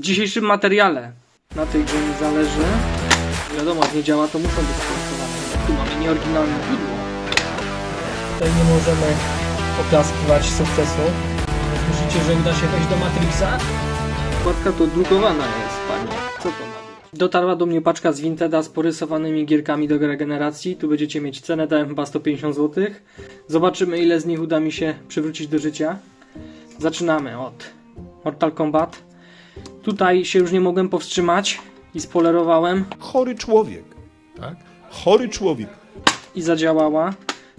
W dzisiejszym materiale na tej grze mi zależy. Wiadomo, jak nie działa, to muszą być skonstruowane. Tu mamy nieoryginalne pudło. Tutaj nie możemy oklaskiwać sukcesu. Myślicie, że uda się wejść do Matrixa? Kładka to drukowana jest, panie. Co to ma być? Dotarła do mnie paczka z Vinteda z porysowanymi gierkami do regeneracji. Tu będziecie mieć cenę, dałem chyba 150 zł. Zobaczymy, ile z nich uda mi się przywrócić do życia. Zaczynamy od Mortal Kombat. Tutaj się już nie mogłem powstrzymać i spolerowałem chory człowiek, tak? Chory człowiek. i zadziałała.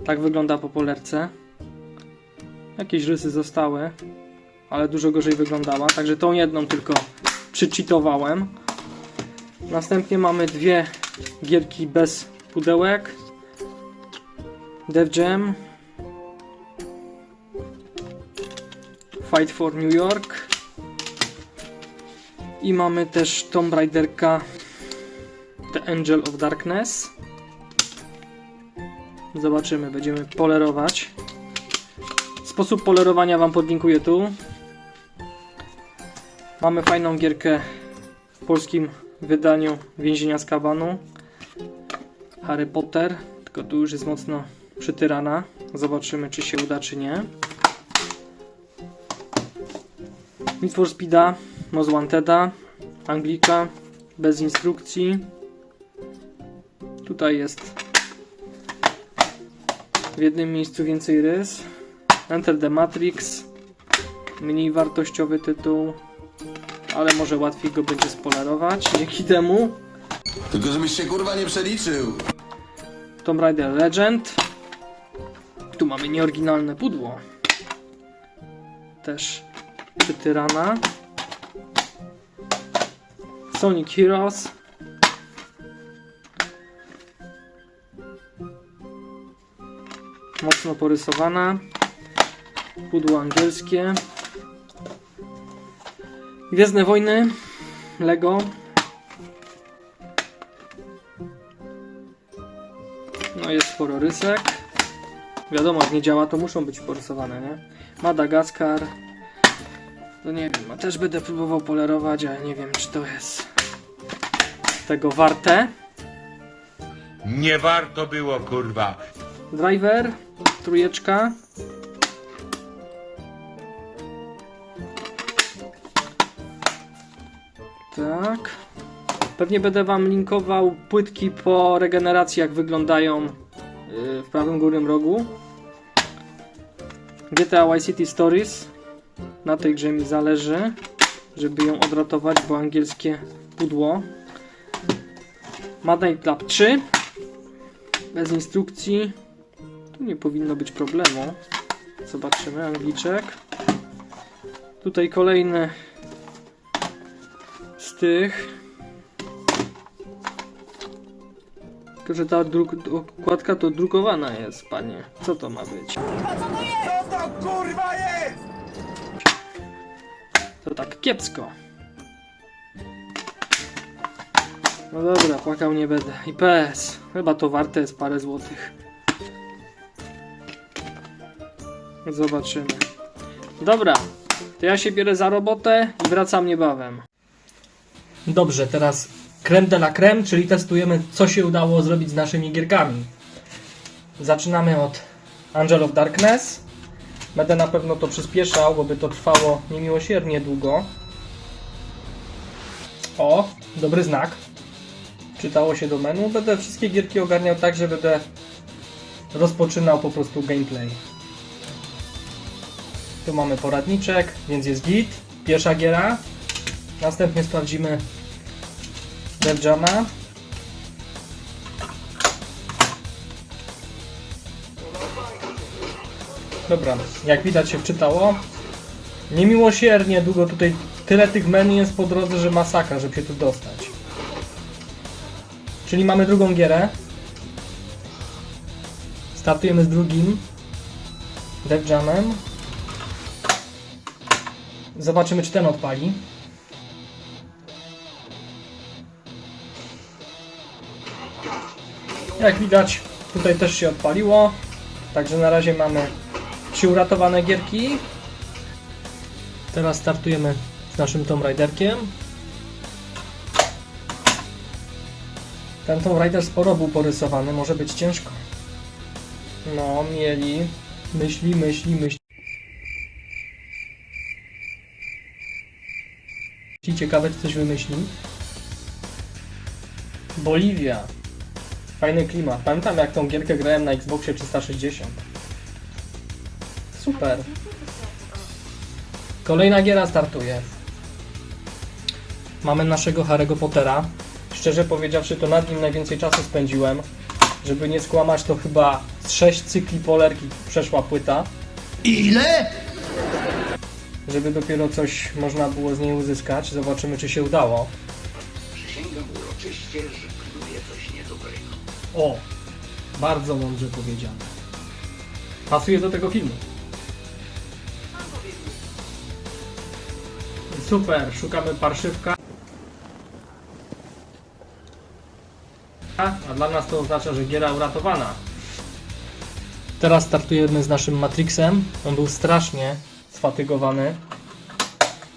Tak wygląda po polerce. Jakieś rysy zostały, ale dużo gorzej wyglądała. Także tą jedną tylko przycheatowałem. Następnie mamy dwie gierki bez pudełek. Dev Jam. Fight for New York. I mamy też Tomb Raiderka The Angel of Darkness. Zobaczymy, będziemy polerować. Sposób polerowania Wam podlinkuję tu. Mamy fajną gierkę w polskim wydaniu Więzienia z Kabanu. Harry Potter, tylko tu już jest mocno przytyrana. Zobaczymy, czy się uda, czy nie. Need for Speeda, Most Wanteda, Anglika, bez instrukcji. Tutaj jest w jednym miejscu więcej rys. Enter the Matrix. Mniej wartościowy tytuł, ale może łatwiej go będzie spolerować dzięki temu. Tylko żebyś się kurwa nie przeliczył. Tomb Raider Legend. Tu mamy nieoryginalne pudło. Też przytyrana. Sonic Heroes. Mocno porysowana. Pudło angielskie. Gwiezdne Wojny. Lego. No jest sporo rysek. Wiadomo, jak nie działa, to muszą być porysowane, nie? Madagaskar. To nie wiem, a też będę próbował polerować, ale nie wiem, czy to jest tego warte. Nie warto było, kurwa. Driver, trójeczka. Tak. Pewnie będę Wam linkował płytki po regeneracji, jak wyglądają yy, w prawym górnym rogu. GTA Vice City Stories. Na tej grze mi zależy, żeby ją odratować, bo angielskie pudło. Mad Night Lab 3. Bez instrukcji. Tu nie powinno być problemu. Zobaczymy, Angliczek. Tutaj kolejny z tych. Tylko, że ta okładka to drukowana jest, panie. Co to ma być? Co to kurwa jest? To tak kiepsko. No dobra, płakał nie będę. I PS. Chyba to warte jest parę złotych. Zobaczymy. Dobra, to ja się bierę za robotę i wracam niebawem. Dobrze, teraz creme de la creme, czyli testujemy co się udało zrobić z naszymi gierkami. Zaczynamy od Angel of Darkness. Będę na pewno to przyspieszał, bo by to trwało niemiłosiernie długo. O, dobry znak. Czytało się do menu. Będę wszystkie gierki ogarniał tak, że będę rozpoczynał po prostu gameplay. Tu mamy poradniczek, więc jest git. Pierwsza giera. Następnie sprawdzimy Dev Jama. Dobra, jak widać się wczytało. Niemiłosiernie długo tutaj tyle tych menu jest po drodze, że masakra, żeby się tu dostać. Czyli mamy drugą gierę. Startujemy z drugim Dev Jamem. Zobaczymy, czy ten odpali. Jak widać, tutaj też się odpaliło. Także na razie mamy trzy uratowane gierki. Teraz startujemy z naszym Tomb Raiderkiem. Ten Tomb Raider sporo był porysowany, może być ciężko. No, mieli. Myśli, myśli, myśli. Ciekawe, czy coś wymyśli. Boliwia. Fajny klimat. Pamiętam, jak tą gierkę grałem na Xboxie 360. Super. Kolejna giera startuje. Mamy naszego Harry'ego Pottera. Szczerze powiedziawszy, to nad nim najwięcej czasu spędziłem. Żeby nie skłamać, to chyba z 6 cykli polerki przeszła płyta. Ile? Żeby dopiero coś można było z niej uzyskać. Zobaczymy, czy się udało. Przysięgam uroczyście, że knuje coś niedobrego. O! Bardzo mądrze powiedziane. Pasuje do tego filmu. Super, szukamy parszywka. A dla nas to oznacza, że giera uratowana. Teraz startujemy z naszym Matrixem. On był strasznie sfatygowany.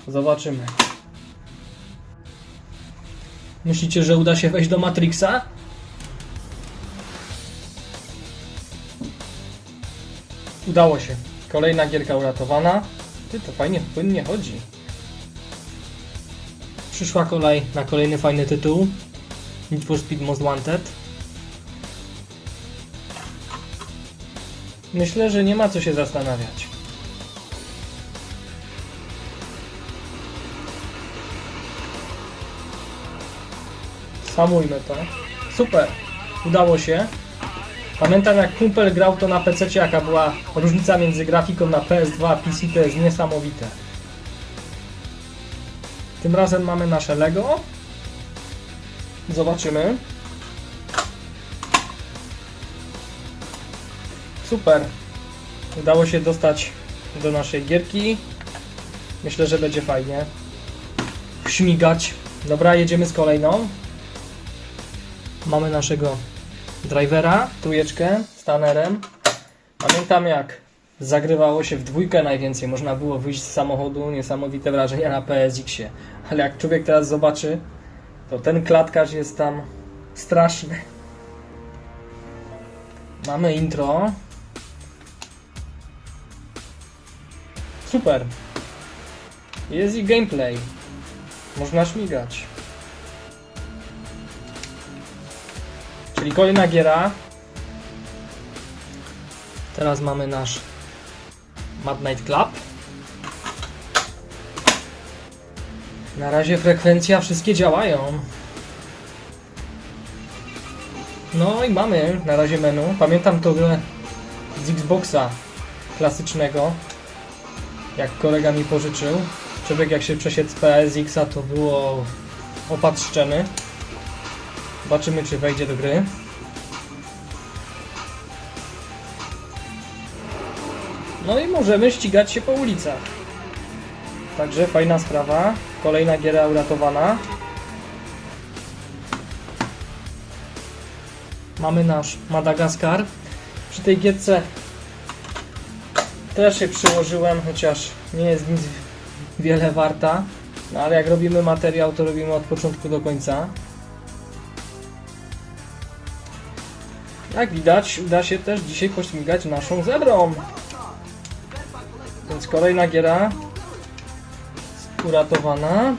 Zobaczymy. Myślicie, że uda się wejść do Matrixa? Udało się. Kolejna gierka uratowana. Ty, to fajnie, płynnie chodzi. Przyszła kolej na kolejny fajny tytuł. Need for Speed Most Wanted. Myślę, że nie ma co się zastanawiać. Samujmy to. Super. Udało się. Pamiętam jak kumpel grał to na PC, jaka była różnica między grafiką na PS2 a PC, to jest niesamowite. Tym razem mamy nasze Lego. Zobaczymy. Super. Udało się dostać do naszej gierki. Myślę, że będzie fajnie. Śmigać. Dobra, jedziemy z kolejną. Mamy naszego drivera, trójeczkę z. Pamiętam jak zagrywało się w dwójkę najwięcej. Można było wyjść z samochodu, niesamowite wrażenia na PSX-ie. Ale jak człowiek teraz zobaczy, to ten klatkarz jest tam straszny. Mamy intro. Super. Jest i gameplay. Można śmigać. Czyli kolejna giera. Teraz mamy nasz Mad Night Club. Na razie frekwencja, wszystkie działają. No i mamy na razie menu. Pamiętam to z Xboxa klasycznego. Jak kolega mi pożyczył. Człowiek jak się przesiedł z PSX-a to było opad szczeny. Zobaczymy czy wejdzie do gry. No i możemy ścigać się po ulicach. Także fajna sprawa. Kolejna giera uratowana. Mamy nasz Madagaskar. Przy tej gierce też się przyłożyłem, chociaż nie jest nic wiele warta. No ale jak robimy materiał, to robimy od początku do końca. Jak widać, uda się też dzisiaj pośmigać naszą zebrą. Więc kolejna giera uratowana.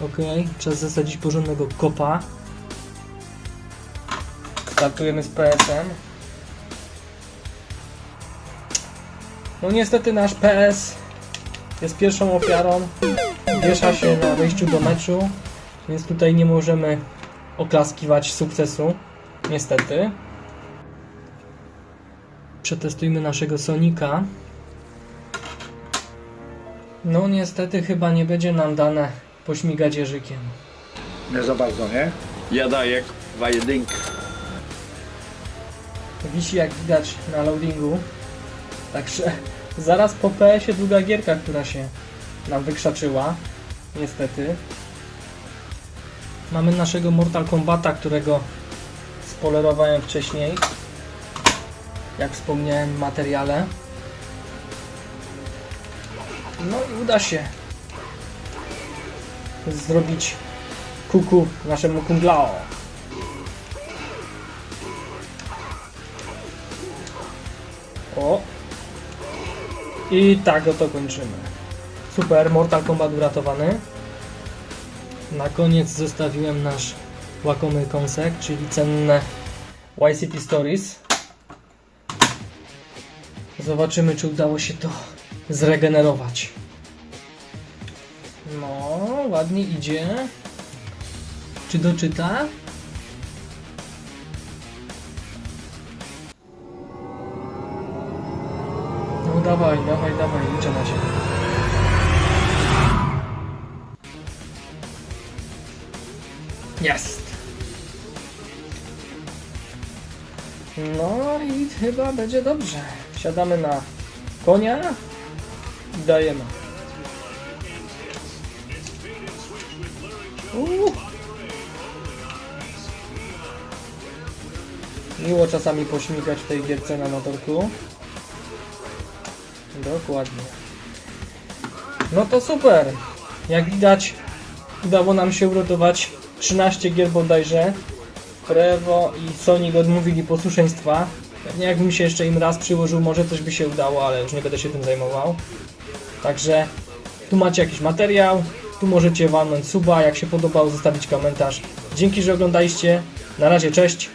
Ok, czas zasadzić porządnego kopa. Startujemy z PS-em. No niestety nasz PS jest pierwszą ofiarą. Wiesza się na wejściu do meczu, więc tutaj nie możemy oklaskiwać sukcesu. Niestety. Przetestujmy naszego Sonika. No niestety chyba nie będzie nam dane pośmigać jeżykiem. Nie za bardzo, nie? Ja daję dwa jedynki. Wisi jak widać na loadingu. Także zaraz po PS-ie druga gierka, która się nam wykrzaczyła. Niestety. Mamy naszego Mortal Kombata, którego spoilerowałem wcześniej. Jak wspomniałem w materiale. No i uda się zrobić kuku naszemu kunglao. O! I tak oto kończymy. Super, Mortal Kombat uratowany. Na koniec zostawiłem nasz łakomy kąsek, czyli cenne YCT Stories. Zobaczymy, czy udało się to zregenerować. No, ładnie idzie. Czy doczyta? No dawaj, dawaj, dawaj, liczę na. Jest! No i chyba będzie dobrze. Siadamy na konia i dajemy. Uuu. Miło czasami pośmigać w tej gierce na motorku. Dokładnie. No to super. Jak widać, udało nam się uratować 13 gier bodajże. Prevo i Sonic odmówili posłuszeństwa. Pewnie jakbym się jeszcze im raz przyłożył, może coś by się udało, ale już nie będę się tym zajmował. Także tu macie jakiś materiał, tu możecie walnąć suba, jak się podobał, zostawić komentarz. Dzięki, że oglądaliście. Na razie, cześć.